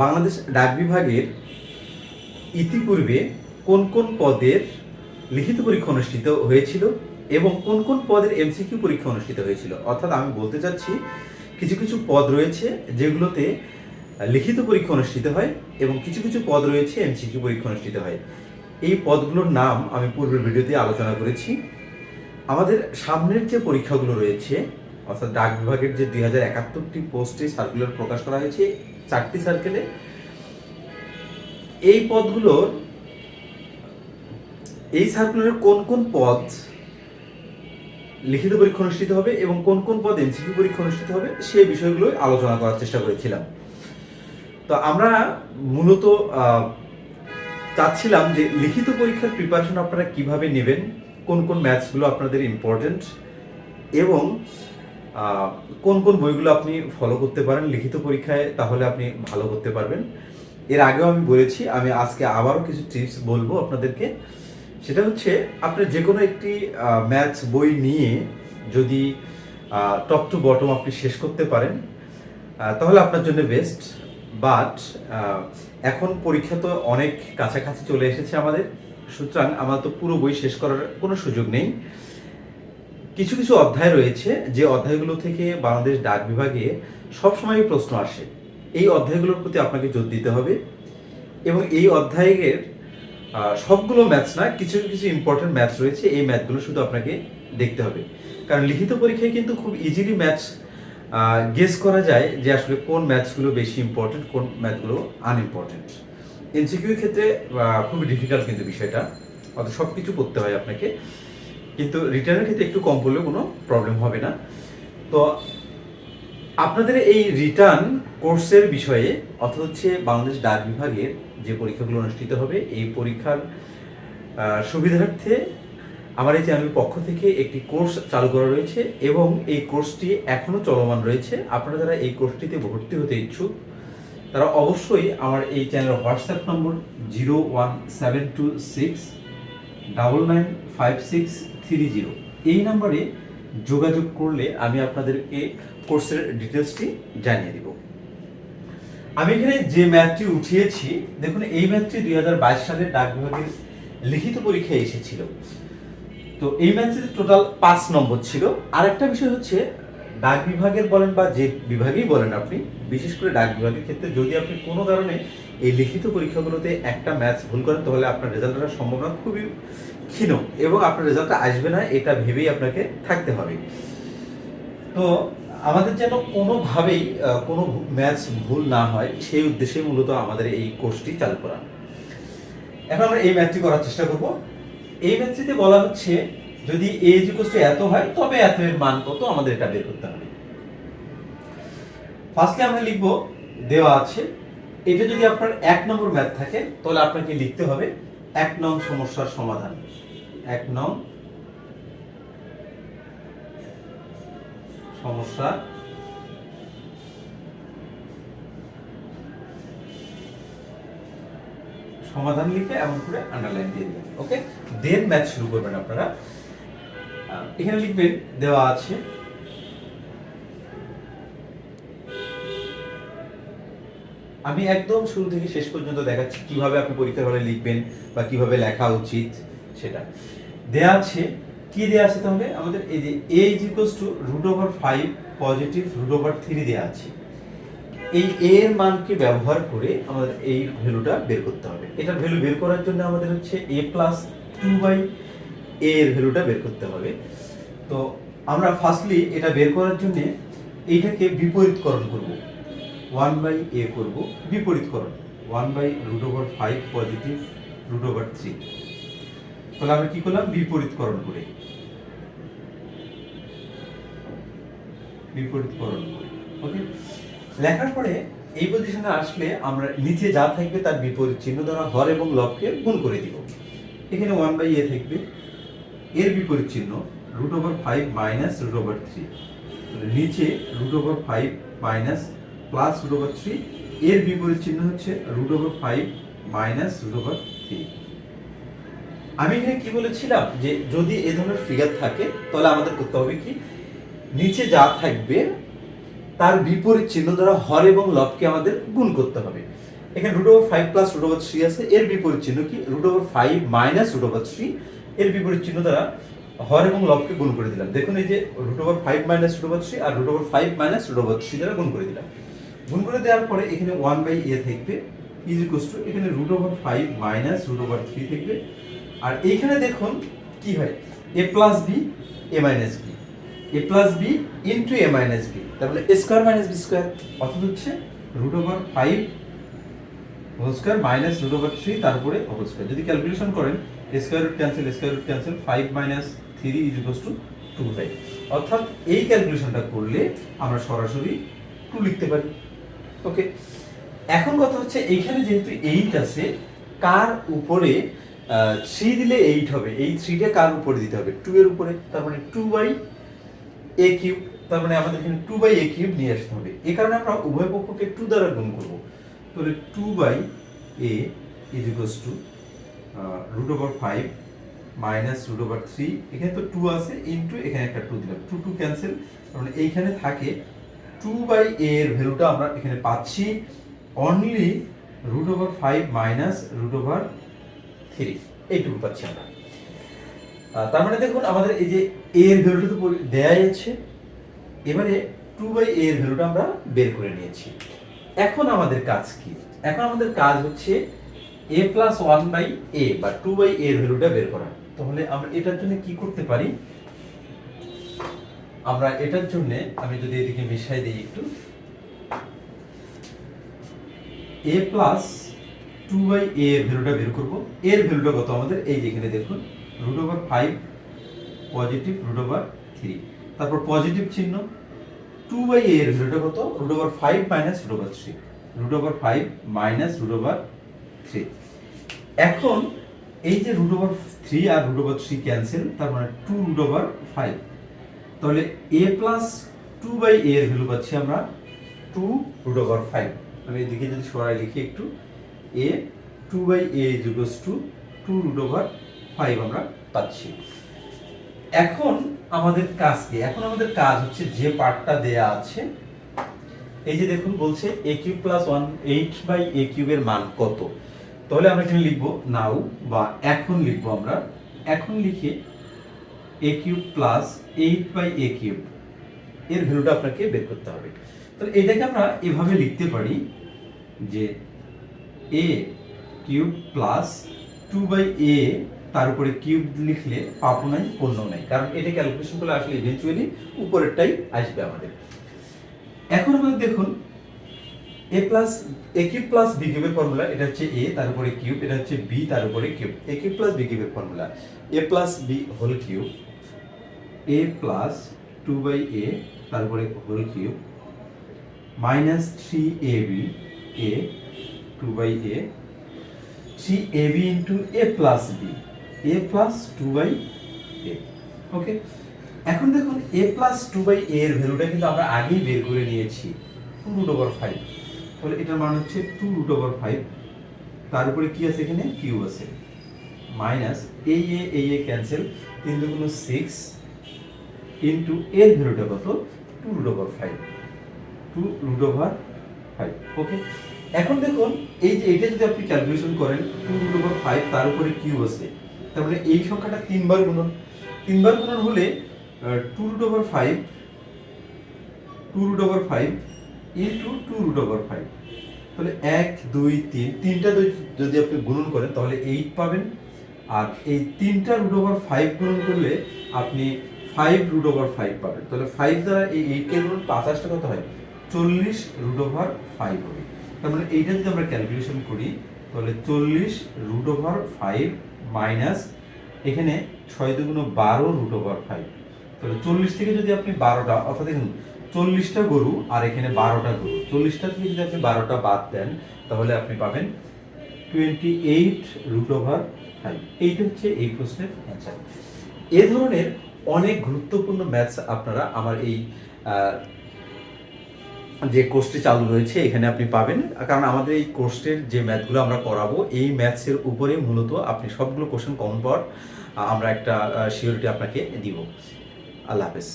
বাংলাদেশ ডাক বিভাগের ইতিপূর্বে কোন কোন পদের লিখিত পরীক্ষা অনুষ্ঠিত হয়েছিল এবং কোন কোন পদের এমসিকিউ পরীক্ষা অনুষ্ঠিত হয়েছিল? অর্থাৎ আমি বলতে চাচ্ছি, কিছু কিছু পদ রয়েছে যেগুলোতে লিখিত পরীক্ষা অনুষ্ঠিত হয় এবং কিছু কিছু পদ রয়েছে এমসিকিউ পরীক্ষা অনুষ্ঠিত হয়। এই পদগুলোর নাম আমি পূর্বের ভিডিওতে আলোচনা করেছি। আমাদের সামনের যে পরীক্ষাগুলো রয়েছে, অর্থাৎ ডাক বিভাগের যে দুই হাজার একাত্তরটি পোস্টে সার্কুলার প্রকাশ করা হয়েছে চারটি সার্কেলে এই পদগুলোর, এই সার্কুলারের কোন কোন পদ লিখিত পরীক্ষা অনুষ্ঠিত হবে এবং কোন কোন পদ এমসিকিউ পরীক্ষা অনুষ্ঠিত হবে, সেই বিষয়গুলো আলোচনা করার চেষ্টা করেছিলাম। তো আমরা মূলত চাচ্ছিলাম যে লিখিত পরীক্ষার প্রিপারেশন আপনারা কীভাবে নেবেন, কোন কোন ম্যাথসগুলো আপনাদের ইম্পর্টেন্ট এবং কোন কোন বইগুলো আপনি ফলো করতে পারেন লিখিত পরীক্ষায়, তাহলে আপনি ভালো করতে পারবেন। এর আগেও আমি বলেছি, আমি আজকে আবারও কিছু টিপস বলব আপনাদেরকে। সেটা হচ্ছে, আপনি যে কোনো একটি ম্যাথস বই নিয়ে যদি টপ টু বটম আপনি শেষ করতে পারেন তাহলে আপনার জন্য বেস্ট বাট এখন পরীক্ষা তো অনেক কাছাকাছি চলে এসেছে আমাদের। সুতরাং আমার তো পুরো বই শেষ করার কোনো সুযোগ নেই। কিছু কিছু অধ্যায় রয়েছে যে অধ্যায়গুলো থেকে বাংলাদেশ ডাক বিভাগে সবসময় প্রশ্ন আসে। এই অধ্যায়গুলোর প্রতি আপনাকে জোর দিতে হবে এবং এই অধ্যায়ের সবগুলো ম্যাথস না, কিছু কিছু ইম্পর্টেন্ট ম্যাথস রয়েছে, এই ম্যাথগুলো শুধু আপনাকে দেখতে হবে। কারণ লিখিত পরীক্ষায় কিন্তু খুব ইজিলি ম্যাথস গেস করা যায় যে আসলে কোন ম্যাথসগুলো বেশি ইম্পর্টেন্ট কোন ম্যাথগুলো আনইম্পর্টেন্ট এনসিকিউর ক্ষেত্রে খুবই ডিফিকাল্ট কিন্তু বিষয়টা। অর্থাৎ সব কিছু করতে হয় আপনাকে। কিন্তু রিটার্নের ক্ষেত্রে একটু কম পড়লেও কোনো প্রবলেম হবে না। তো আপনাদের এই রিটার্ন কোর্সের বিষয়ে, অর্থাৎ হচ্ছে বাংলাদেশ ডাক বিভাগের যে পরীক্ষাগুলো অনুষ্ঠিত হবে, এই পরীক্ষার সুবিধার্থে আমার এই চ্যানেলের পক্ষ থেকে একটি কোর্স চালু করা রয়েছে এবং এই কোর্সটি এখনও চলমান রয়েছে। আপনারা যারা এই কোর্সটিতে ভর্তি হতে ইচ্ছুক, তারা অবশ্যই আমার এই চ্যানেলের WhatsApp number zero one seven two six double nine five six three zero এই নাম্বারে যোগাযোগ করলে আমি আপনাদেরকে কোর্সের ডিটেলসটি জানিয়ে দিব। আমি এখানে যে ম্যাথটি উঠিয়েছি, দেখুন, এই ম্যাথটি দুই হাজার বাইশ সালে ডাক বিভাগের লিখিত পরীক্ষায় এসেছিল। তো এই ম্যাথটিতে টোটাল পাঁচ নম্বর ছিল। আর একটা বিষয় হচ্ছে ডাক বিভাগের বলেন বা যে বিভাগেই বলেন আপনি, বিশেষ করে ডাক বিভাগের ক্ষেত্রে যদি আপনি কোনো কারণে এই লিখিত পরীক্ষাগুলোতে একটা ম্যাথস ভুল করেন, তাহলে আপনার রেজাল্ট আসার সম্ভাবনা খুবই ক্ষীণ এবং আপনার রেজাল্টটা আসবে না, এটা ভেবেই আপনাকে থাকতে হবে। তো আমাদের যেন কোনোভাবেই কোনো ম্যাথস ভুল না হয়, সেই উদ্দেশ্যে মূলত আমাদের এই কোর্সটি চালু করা। এখন আমরা এই ম্যাথটি করার চেষ্টা করব। এই ম্যাথটিতে বলা হচ্ছে যদি এ ইকুয়ালস টু এত হয়, তবে এত এর মান কত আমাদের এটা বের করতে হবে? ফার্স্টলি আমরা লিখব, দেওয়া আছে, এটা যদি আপনার এক নম্বর ম্যাথ থাকে, তাহলে আপনাকে লিখতে হবে এক নং সমস্যার সমাধান। এক নং সমস্যা সমাধান লিখে এমন করে আন্ডারলাইন দিয়ে দিবেন ওকে দেন ম্যাথ শুরু করবেন আপনারা। এখানে লিখবেন দেওয়া আছে। আমি একদম শুরু থেকে শেষ পর্যন্ত দেখাচ্ছি কীভাবে আপনি পরীক্ষার হলে লিখবেন বা কীভাবে লেখা উচিত সেটা। দেয়া আছে। কি দেয়া আছে তাহলে? আমাদের এই যে a is equals to root over five positive root over three দেওয়া আছে। এই এ এর মানকে ব্যবহার করে আমাদের এই ভ্যালুটা বের করতে হবে। এটার ভ্যালু বের করার জন্য আমাদের হচ্ছে a plus two by a এর ভ্যালুটা বের করতে হবে। তো আমরা ফার্স্টলি এটা বের করার জন্য এইটাকে বিপরীতকরণ করব। ওয়ান বাই এ করব, বিপরীতকরণ। One by root over five positive root over three তাহলে আমরা কি করলাম? বিপরীতকরণ করে। বিপরীতকরণ করে। ওকে লেখার পরে এই পজিশনে আসলে আমরা নিচে যা থাকবে তার বিপরীত চিহ্ন দ্বারা হর এবং লবকে গুণ করে দিব। এখানে ওয়ান বাই এ থাকবে। এর বিপরীত চিহ্ন root over five minus root over three নিচে root over five minus plus root over three এর বিপরীত চিহ্ন হচ্ছে root over five minus root over three আমি এখানে কি বলেছিলাম যে যদি এ ধরনের ফিগার থাকে তাহলে আমাদের করতে হবে কি নিচে যা থাকবে তার বিপরীত চিহ্ন দ্বারা হর এবং লবকে আমাদের গুণ করতে হবে এখানে root over five plus root over three আছে এর বিপরীত চিহ্ন কি root over five minus root over three এর বিপরীত চিহ্ন দ্বারা হর এবং লবকে গুণ করে দিলাম। দেখুন এই যে root over five minus root over three আর root over five minus root over three দ্বারা গুণ করে দিলাম। গুণ করে দেওয়ার পরে এখানে ওয়ান বাই এ থাকবে ইজ ইকুয়াল টু এখানে root over five minus root over three থাকবে। আর এইখানে দেখুন কি হয় a plus b a minus b a plus b into a minus b তাহলে a square minus b square অর্থাৎ হচ্ছে root over five whole square minus root over three তারপরে হোল স্কোয়ার যদি ক্যালকুলেশন করেন square root cancel square root cancel five minus three is two two five. অর্থাৎ এই ক্যালকুলেশনটা করলে আমরা সরাসরি টু লিখতে পারি। ওকে? এখন কথা হচ্ছে এইখানে যেহেতু এইট আছে, কার উপরে থ্রি দিলে এইট হবে? এই থ্রিটা কার উপরে দিতে হবে? টু এর উপরে। তার মানে টু বাই এ কিউব তার মানে আমাদের এখানে টু বাই এ কিউব নিয়ে আসতে হবে। এ কারণে আমরা উভয় পক্ষকে টু দ্বারা গুণ করব। তাহলে two by a is equals to root over five minus root over three এখানে তো টু আছে ইন্টু এখানে একটা টু দিলাম। টু টু ক্যান্সেল মানে এইখানে থাকে টু বাই এর ভ্যালুটা আমরা এখানে পাচ্ছি only root over five minus root over three এইটুকু পাচ্ছি আমরা। তার মানে দেখুন, আমাদের এই যে এর ভ্যালুটা তো দেয়াই আছে এবারে টু বাই এর ভ্যালুটা আমরা বের করে নিয়েছি। এখন আমাদের কাজ কি? এখন আমাদের কাজ হচ্ছে a plus one by a বা টু বাই এর ভ্যালুটা বের করা। তাহলে আমরা এটার জন্য কি করতে পারি? আমরা এটার জন্য আমি যদি এদিকে মিশাই দিই একটু। A plus two by a এর ভ্যালুটা বের করব। এর ভ্যালুটা কত আমাদের? এই যেখানে দেখুন root over five positive root over three তারপর পজিটিভ চিহ্ন টু বাই এ এর ভ্যালুটা কত? Root over five minus root over three root over five minus root over three এখন এই যে রুট ওভার থ্রি আর রুট ওভার থ্রি ক্যান্সেল তার মানে টু রুট ওভার ফাইভ তাহলে a plus two by a এর ভ্যালু পাচ্ছি আমরা টু রুট ওভার ফাইভ আমি এদিকে যদি সরাই লিখি একটু a two by a is two two root over five আমরা পাচ্ছি। এখন আমাদের কাজ কি? এখন আমাদের কাজ হচ্ছে যে পার্টটা দেয়া আছে, এই যে দেখুন বলছে a cube plus one eight by a কিউবের মান কত? তাহলে আমরা এখানে লিখব নাও বা এখন লিখব আমরা। এখন লিখে a cube plus eight by a cube এর ভ্যালুটা আপনাকে বের করতে হবে। তাহলে এটাকে আমরা এভাবে লিখতে পারি যে a cube plus two by a তার উপরে কিউব লিখলে পাবো নাই পণ্য নাই। কারণ এটা ক্যালকুলেশন করলে আসলে ইভেন্চুয়ালি উপরেরটাই আসবে আমাদের। এখন আমাদের দেখুন a plus a cube plus b কিউবের ফর্মুলা এটা হচ্ছে এ তার উপরে কিউব এটা হচ্ছে বি তার উপরে cube a cube plus b কিউবের formula a plus b whole cube a plus two by a তারপরে whole cube minus three a b a two by a three a b into a plus b a plus two by a okay এখন দেখুন এ plus two by এর ভ্যালুটা কিন্তু আমরা আগেই বের করে নিয়েছি। টু রুট ওভার ফাইভ তাহলে এটার মান হচ্ছে টু রুট ওভার ফাইভ তার উপরে কি আছে এখানে? কিউ আছে। মাইনাস এই এ এই এ ক্যান্সেল তিন দুগুণ সিক্স ইন্টু এর ভ্যালুটা কত? Two root over five two root over five okay এখন দেখুন, এই যে এটা যদি আপনি ক্যালকুলেশন করেন টু রুট ওভার ফাইভ তার উপরে কিউ আছে। তার মানে এই সংখ্যাটা তিনবার গুণন। তিনবার গুণন হলে two root over five two root over five into two root over five তাহলে এক, দুই, তিন, তিনটা যদি আপনি গুণন করেন, তাহলে এইট পাবেন। আর এই তিনটা রুট ওভার ফাইভ গুণন করলে আপনি ফাইভ রুট ওভার ফাইভ পাবেন। তাহলে ফাইভ দ্বারা এই এইটকে গুণন, পাঁচাশটা কত হয়? চল্লিশ রুট ওভার ফাইভ হবে। তার মানে এইটা যদি আমরা ক্যালকুলেশন করি, তাহলে চল্লিশ রুট ওভার ফাইভ মাইনাস এখানে ছয় দুগুণ বারো রুট ওভার ফাইভ তাহলে চল্লিশ থেকে যদি আপনি বারোটা, অর্থাৎ দেখুন চল্লিশটা গরু আর এখানে বারোটা গরু। চল্লিশটা থেকে যদি আপনি বারোটা বাদ দেন তাহলে আপনি পাবেন twenty eight root over five এইটা হচ্ছে এই প্রশ্নের অ্যান্সার এ ধরনের অনেক গুরুত্বপূর্ণ ম্যাথস আপনারা আমার এই যে কোর্সটি চালু রয়েছে এখানে আপনি পাবেন। কারণ আমাদের এই কোর্সের যে ম্যাথগুলো আমরা করাবো এই ম্যাথসের উপরে মূলত আপনি সবগুলো কোশ্চেন কমন আহ, আমরা একটা শিওরিটি আপনাকে দিব। আল্লাহ হাফেজ।